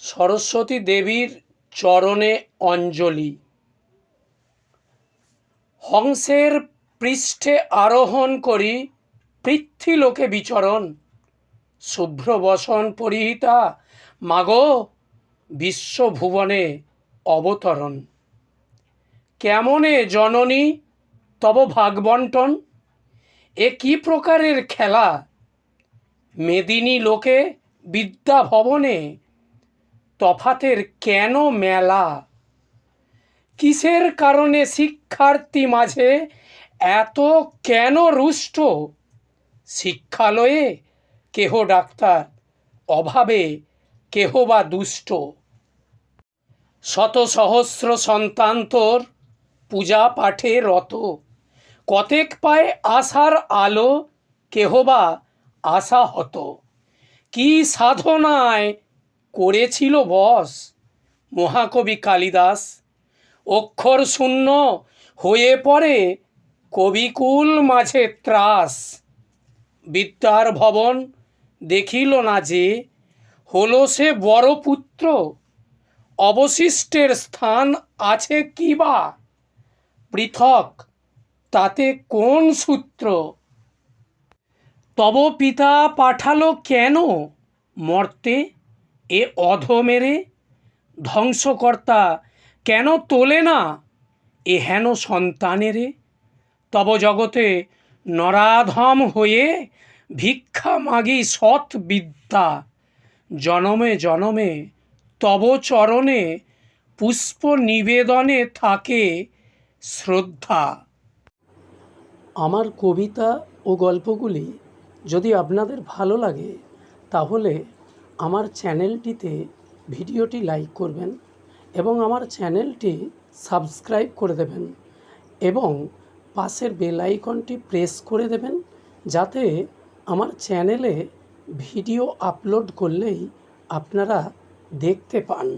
সরস্বতী দেবীর চরণে অঞ্জলি। হংসের পৃষ্ঠে আরোহণ করি পৃথ্বীলোকে বিচরণ। শুভ্র বসন পরিহিতা, মাগো বিশ্বভুবনে অবতরণ। কেমনে জননী তব ভাগবন্টন? এ কি প্রকারের খেলা? মেদিনী লোকে বিদ্যা ভবনে তফাতের কেন মেলা? কিসের কারণে শিক্ষার্থী মাঝে এত কেন রুষ্ট? শিক্ষালয়ে কেহ ডাক্তার, অভাবে কেহ বা দুষ্ট? শত সহস্র সন্তান তোর পূজা পাঠে রত। কতেক পায় আশার আলো, কেহ বা আশা হতো কি সাধনায় করেছিল বস, মহাকবি কালিদাস। অক্ষর শূন্য হয়ে পড়ে কবিকুল মাঝে ত্রাস। বিদ্যার ভবন দেখিল না যে, হলো সে বড় পুত্র। অবশিষ্টের স্থান আছে কি বা? পৃথক, তাতে কোন সূত্র? তব পিতা পাঠালো কেন মর্তে? এ অধমেরে ধ্বংসকর্তা কেন তোলে না? এ হেন সন্তানেরে? তব জগতে নরাধম হয়ে ভিক্ষা মাগি সৎ বিদ্যা জনমে জনমে তব চরণে পুষ্প নিবেদনে থাকে শ্রদ্ধা। আমার কবিতা ও গল্পগুলি যদি আপনাদের ভালো লাগে, তাহলে আমার চ্যানেলটিতে ভিডিওটি লাইক করবেন এবং আমার চ্যানেলটি সাবস্ক্রাইব করে দেবেন এবং পাশের বেল আইকনটি প্রেস করে দেবেন যাতে আমার চ্যানেলে ভিডিও আপলোড করলেই আপনারা দেখতে পান।